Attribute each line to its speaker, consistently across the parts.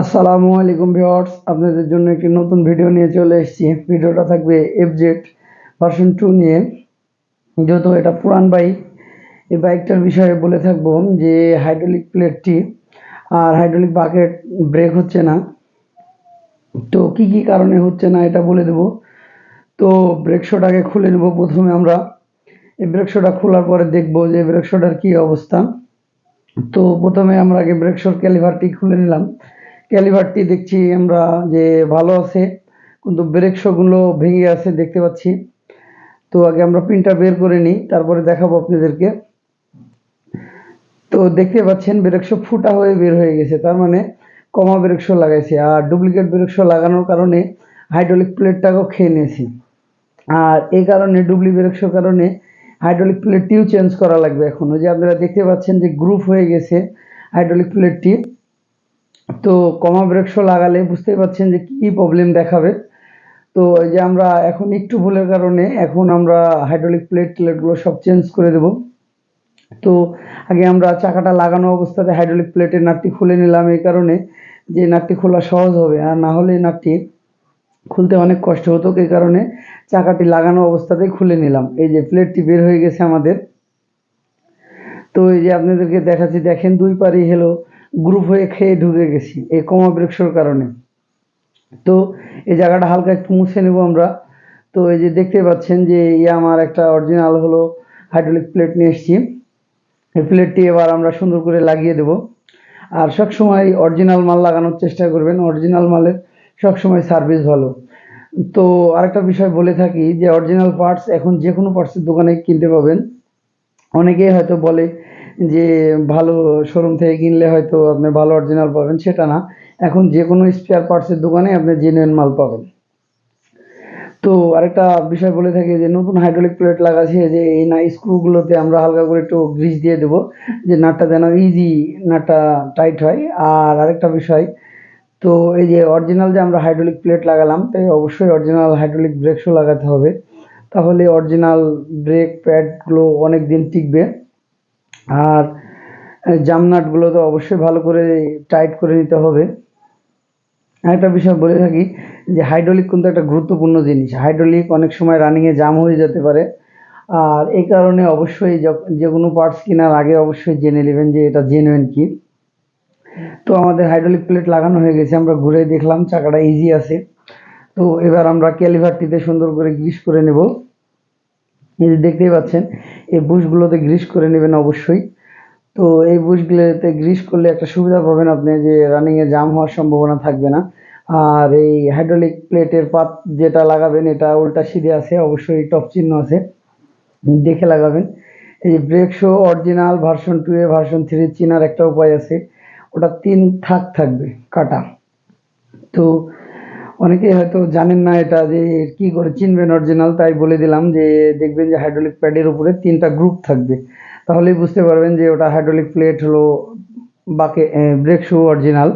Speaker 1: আসসালামু আলাইকুম ভিউয়ার্স, আপনাদের জন্য একটি নতুন ভিডিও নিয়ে চলে এসেছি। ভিডিওটা থাকবে এফজেড ভার্সন টু নিয়ে। যেহেতু এটা পুরান বাইক, এই বাইকটার বিষয়ে বলে থাকব যে হাইড্রোলিক প্লেটটি আর হাইড্রোলিক বাকেট ব্রেক হচ্ছে না। তো কি কি কারণে হচ্ছে না এটা বলে দেব। তো ব্রেক শোটাকে খুলে নেব প্রথমে আমরা। এই ব্রেক শোটা খোলার পরে দেখব যে ব্রেক শোটার কী অবস্থা। তো প্রথমে আমরা আগে ব্রেক শোর ক্যালিভারটি খুলে নিলাম। ক্যালিভারটি দেখছি আমরা যে ভালো আছে, কিন্তু ব্রেক শোগুলো ভেঙে আছে দেখতে পাচ্ছি। তো আগে আমরা প্রিন্টটা বের করে নিই, তারপরে দেখাবো আপনাদেরকে। তো দেখতে পাচ্ছেন ব্রেক শো ফুটা হয়ে বের হয়ে গেছে, তার মানে কমা ব্রেক শো লাগাইছে। আর ডুপ্লিকেট ব্রেক শো লাগানোর কারণে হাইড্রোলিক প্লেটটাকেও খেয়ে নিয়েছি। আর এই কারণে ডুপ্লি ব্রেক শোর কারণে হাইড্রোলিক প্লেটটিও চেঞ্জ করা লাগবে এখন। যে আপনারা দেখতে পাচ্ছেন যে গ্রুপ হয়ে গেছে হাইড্রোলিক প্লেটটি। তো কমা ব্রেক লাগালে বুঝতেই পারছেন যে কী প্রবলেম দেখাবে। তো এই যে আমরা এখন একটু ভুলের কারণে এখন আমরা হাইড্রোলিক প্লেট প্লেটগুলো সব চেঞ্জ করে দেব। তো আগে আমরা চাকাটা লাগানো অবস্থাতে হাইড্রোলিক প্লেটের নাটটি খুলে নিলাম এই কারণে যে নাটটি খোলা সহজ হবে। আর না হলে নাটটি খুলতে অনেক কষ্ট হতো, এই কারণে চাকাটি লাগানো অবস্থাতেই খুলে নিলাম। এই যে প্লেটটি বের হয়ে গেছে আমাদের। তো এই যে আপনাদেরকে দেখাচ্ছি, দেখেন দুই পারি হেলো। গ্রুপ হয়ে খেয়ে ঢুকে গেছি, এই কমা ব্রেকশোর কারণে। তো এই জায়গাটা হালকা একটু মুছে নেব আমরা। তো এই যে দেখতে পাচ্ছেন যে ইয়ে আমার একটা অরিজিনাল হলো হাইড্রোলিক প্লেট নিয়ে এসেছি। এই প্লেটটি এবার আমরা সুন্দর করে লাগিয়ে দেব। আর সবসময় অরিজিনাল মাল লাগানোর চেষ্টা করবেন অরিজিনাল মালের সবসময় সার্ভিস ভালো। তো আরেকটা বিষয় বলে থাকি যে অরিজিনাল পার্টস এখন যে কোনো পার্টসের দোকানে কিনতে পাবেন। অনেকেই হয়তো বলে যে ভালো শোরুম থেকে কিনলে হয়তো আপনি ভালো অরিজিনাল পাবেন, সেটা না। এখন যে কোনো স্পেয়ার পার্টসের দোকানে আপনি জেনুইন মাল পাবেন। তো আরেকটা বিষয় বলে থাকি যে, নতুন হাইড্রোলিক প্লেট লাগাচ্ছে যে, এই না স্ক্রুগুলোতে আমরা হালকা করে একটু গ্রিস দিয়ে দেবো, যে নাটটা যেন ইজি নাটটা টাইট হয়। আর আরেকটা বিষয়, তো এই যে অরিজিনাল যে আমরা হাইড্রোলিক প্লেট লাগালাম, তাই অবশ্যই অরিজিনাল হাইড্রোলিক ব্রেক শো লাগাতে হবে। তাহলে অরিজিনাল ব্রেক প্যাডগুলো অনেক দিন টিকবে। আর জাম নাটগুলো তো অবশ্যই ভালো করে টাইট করে নিতে হবে। আরেকটা বিষয় বলে থাকি যে, হাইড্রোলিক কিন্তু একটা গুরুত্বপূর্ণ জিনিস। হাইড্রোলিক অনেক সময় রানিংয়ে জাম হয়ে যেতে পারে। আর এই কারণে অবশ্যই যে কোনো পার্টস কেনার আগে অবশ্যই জেনে নেবেন যে এটা জেনুইন কি। তো আমাদের হাইড্রোলিক প্লেট লাগানো হয়ে গেছে, আমরা ঘুরে দেখলাম, চাকাটা ইজি আছে। তো এবার আমরা ক্যালিভারটিতে সুন্দর করে গ্রিস করে নেব। এই যে দেখতেই পাচ্ছেন, এই বুশগুলোতে গ্রিস করে নেবেন অবশ্যই। তো এই বুশগুলোতে গ্রিস করলে একটা সুবিধা পাবেন আপনি যে রানিংয়ে জাম হওয়ার সম্ভাবনা থাকবে না। আর এই হাইড্রোলিক প্লেটের পাত যেটা লাগাবেন, এটা উল্টা সিধে আছে, অবশ্যই টপ চিহ্ন আছে। দেখে লাগাবেন। এই brake show original version two A version three চিনার একটা উপায় আছে। ওটা তিন থাক থাকবে কাটা। তো অনেকেই হয়তো জানেন না এটা যে কি করে চিনবেন অরিজিনাল তাই বলে দিলাম যে দেখবেন যে হাইড্রোলিক প্যাডের উপরে তিনটা গ্রুপ থাকবে। তাহলেই বুঝতে পারবেন যে ওটা হাইড্রোলিক প্লেট হলো বাকে ব্রেক শু অরিজিনাল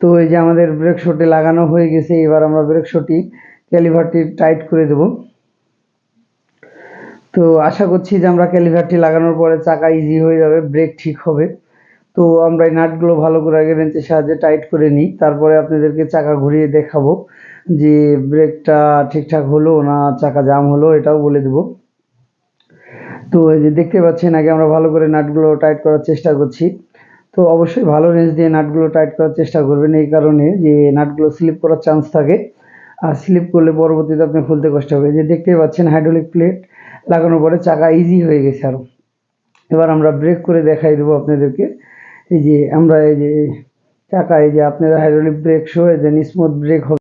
Speaker 1: তো এই যে আমাদের ব্রেক শোটি লাগানো হয়ে গেছে, এবার আমরা ব্রেক শোটি ক্যালিভারটি টাইট করে দেব। তো আশা করছি যে আমরা ক্যালিভারটি লাগানোর পরে চাকা ইজি হয়ে যাবে ব্রেক ঠিক হবে। তো আমরা এই নাটগুলো ভালো করে আগে রেঞ্চের সাহায্যে টাইট করে নিই। তারপরে আপনাদেরকে চাকা ঘুরিয়ে দেখাবো যে ব্রেকটা ঠিকঠাক হলো না চাকা জাম হলো, এটাও বলে দেবো। তো এই যে দেখতে পাচ্ছেন, আগে আমরা ভালো করে নাটগুলো টাইট করার চেষ্টা করছি। তো অবশ্যই ভালো রেঞ্জ দিয়ে নাটগুলো টাইট করার চেষ্টা করবেন এই কারণে যে নাটগুলো স্লিপ করার চান্স থাকে। আর স্লিপ করলে পরবর্তীতে আপনি খুলতে কষ্ট হবে। যে দেখতেই পাচ্ছেন, হাইড্রোলিক প্লেট লাগানোর পরে চাকা ইজি হয়ে গেছে আরও এবার আমরা ব্রেক করে দেখাই দেবো আপনাদেরকে। এই যে আমরা এই যে চাকায় যে আপনারা হাইড্রোলিক ব্রেক এই যে স্মুথ ব্রেক হবে